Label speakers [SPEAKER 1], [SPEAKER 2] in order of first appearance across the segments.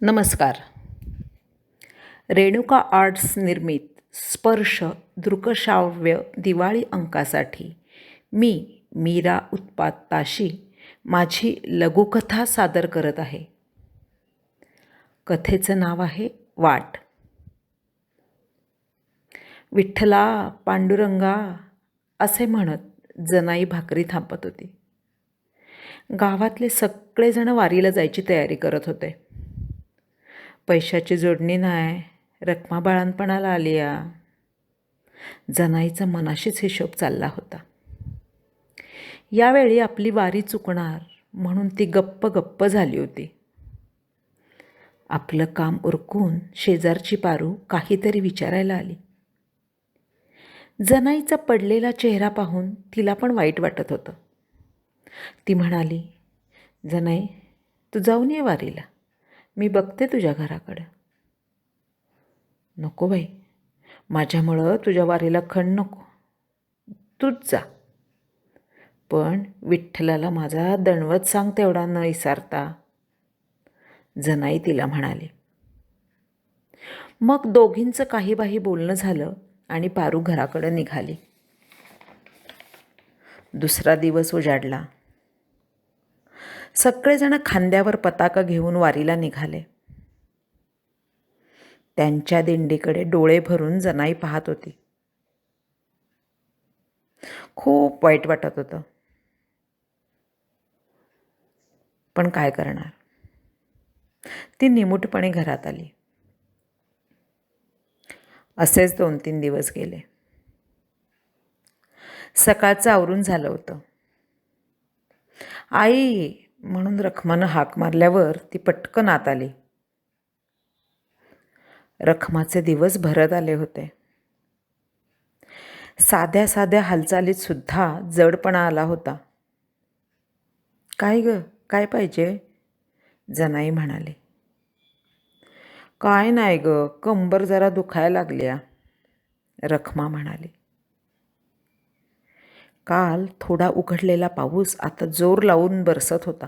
[SPEAKER 1] नमस्कार. रेणुका आर्ट्स निर्मित स्पर्श दृकश्राव्य दिवाळी अंकासाठी मी मीरा उत्पात ताशी माझी लघुकथा सादर करत आहे. कथेचं नाव आहे वाट. विठ्ठला पांडुरंगा असे म्हणत जनाई भाकरी थांबत होती. गावातले सगळेजण वारीला जायची तयारी करत होते. पैशाची जोडणी नाही रकमा बाळणपणाला आली या जनाईचा मनाशीच हिशोब चालला होता. यावेळी आपली वारी चुकणार म्हणून ती गप्प गप्प झाली होती. आपलं काम उरकून शेजारची पारू काहीतरी विचारायला आली. जनाईचा पडलेला चेहरा पाहून तिला पण वाईट वाटत होतं. ती म्हणाली जनाई तू जाऊन ये वारीला. मी बघते तुझ्या घराकडं. नको बाई. माझ्यामुळं तुझ्या वारीला खण नको. तूच जा. पण विठ्ठलाला माझा दणवत सांग तेवढा न इसारता जनाई तिला म्हणाली. मग दोघींचं काही बाही बोलणं झालं आणि पारू घराकडं निघाली. दुसरा दिवस उजाडला. सगळेजण खांद्यावर पताका घेऊन वारीला निघाले. त्यांच्या दिंडीकडे डोळे भरून जनाई पाहत होती. खूप वाईट वाटत होतं. पण काय करणार? ती निमूटपणे घरात आली. असेच दोन तीन दिवस गेले. सकाळचं आवरून झालं होतं. आई म्हणून रखमानं हाक मारल्यावर ती पटकन आत आली. रखमाचे दिवस भरत आले होते. साध्या साध्या हालचालीत सुद्धा जडपणा आला होता. काय ग? काय पाहिजे? जनाई म्हणाली. काय नाही ग कंबर जरा दुखायला लागल्या. रखमा म्हणाली. काल थोडा उघडलेला पाऊस आता जोर लावून बरसत होता.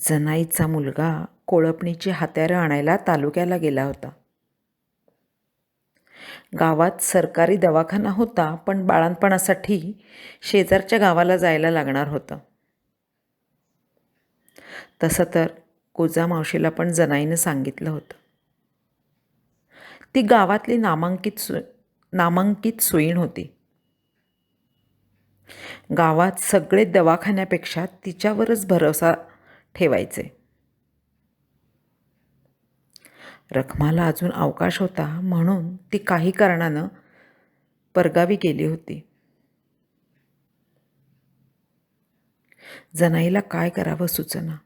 [SPEAKER 1] जनाईचा मुलगा कोळपणीची हात्यारं आणायला तालुक्याला गेला होता. गावात सरकारी दवाखाना होता पण बाळणपणासाठी शेजारच्या गावाला जायला लागणार होतं. तसं तर कोजा मावशीला पण जनाईनं सांगितलं होतं. ती गावातली नामांकित सु नामांकित सुईण होती. गावात सगळे दवाखान्यापेक्षा तिच्यावरच भरोसा ठेवायचे. रखमाला अजून अवकाश होता म्हणून ती काही कारणानं परगावी गेली होती. जनाईला काय करावं सुचना.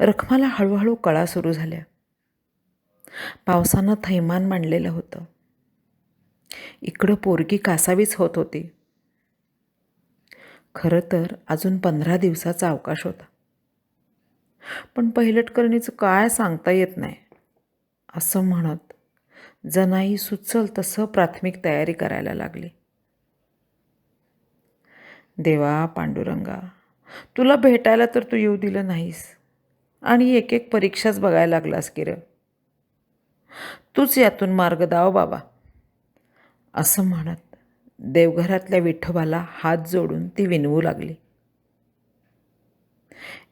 [SPEAKER 1] रखमाला हळूहळू कळा सुरू झाल्या. पावसानं थैमान मांडलेलं होतं. इकडं पोरगी कासावीच होत होती. खरं तर अजून पंधरा दिवसाचा अवकाश होता. पण पहिलटकरणीचं काय सांगता येत नाही. असं म्हणत जनाई सुचल तसं प्राथमिक तयारी करायला लागली. देवा पांडुरंगा तुला भेटायला तर तू येऊ दिलं नाहीस आणि एक एक परीक्षाच बघायला लागलास की र तूच यातून मार्ग दाव बाबा. असं म्हणत देवघरातल्या विठोबाला हात जोडून ती विनवू लागली.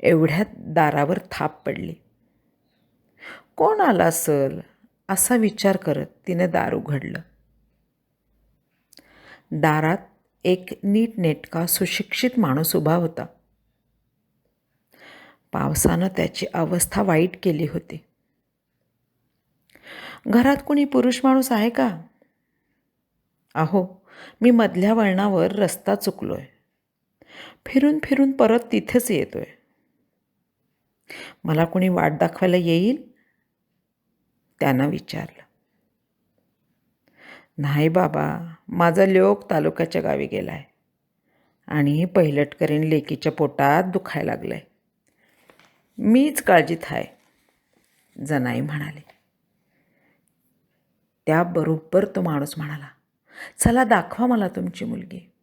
[SPEAKER 1] एवढ्यात दारावर थाप पडली. कोण आला असल? असा विचार करत तिने दार उघडलं. दारात एक नीटनेटका सुशिक्षित माणूस उभा होता. पावसानं त्याची अवस्था वाईट केली होती. घरात कोणी पुरुष माणूस आहे का? अहो मी मधल्या वळणावर रस्ता चुकलोय. फिरून फिरून परत तिथेच येतोय. मला कोणी वाट दाखवायला येईल? त्यांना विचारलं. नाही बाबा माझा लोक तालुक्याच्या गावी गेला आहे आणि पहिलटकरीन लेकीच्या पोटात दुखायला लागलं आहे मीच काळजीत आहे जनाई म्हणाले. त्याबरोबर तो माणूस म्हणाला चला दाखवा मला तुमची मुलगी.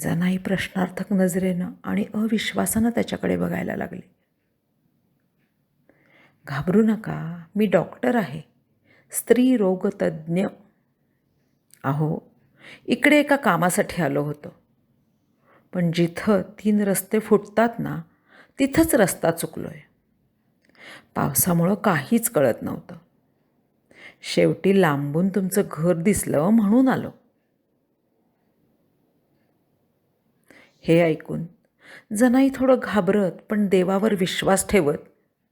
[SPEAKER 1] जनाई प्रश्नार्थक नजरेनं आणि अविश्वासानं त्याच्याकडे बघायला लागली. घाबरू नका मी डॉक्टर आहे. स्त्री रोगतज्ज्ञ. अहो इकडे एका कामासाठी आलो होतो. पण जिथं तीन रस्ते फुटतात ना तिथंच रस्ता चुकलो आहे पावसामुळं काहीच कळत नव्हतं. शेवटी लांबून तुमचं घर दिसलं म्हणून आलो. हे ऐकून. जनाई थोडं घाबरत पण देवावर विश्वास ठेवत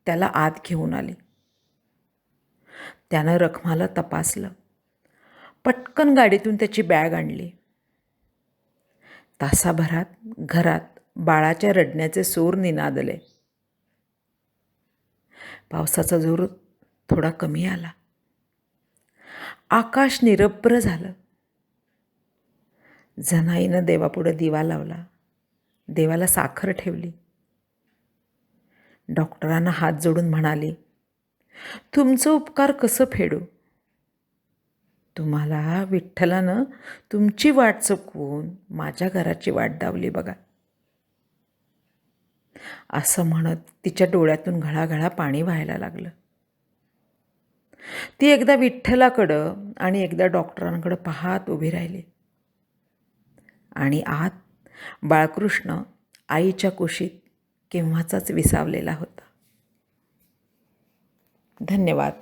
[SPEAKER 1] त्याला आत घेऊन आली. त्यानं रखमाला तपासलं. पटकन गाडीतून त्याची बॅग आणली. तासाभरात घरात बाळाच्या रडण्याचे सूर निनादले. पावसाचा जोर थोडा कमी आला. आकाश निरभ्र झालं. जनाईनं देवापुढं दिवा लावला. देवाला साखर ठेवली. डॉक्टरांना हात जोडून म्हणाली तुमचं उपकार कसं फेडू? तुम्हाला विठ्ठलानं तुमची वाट चुकवून माझ्या घराची वाट दावली बघा. असं म्हणत तिच्या डोळ्यातून घळाघळा पाणी व्हायला लागलं. ती एकदा विठ्ठलाकडं आणि एकदा डॉक्टरांकडं पाहात उभी राहिली. आणि आत बाळकृष्ण आईच्या कुशीत केव्हाचाच विसावलेला होता. धन्यवाद.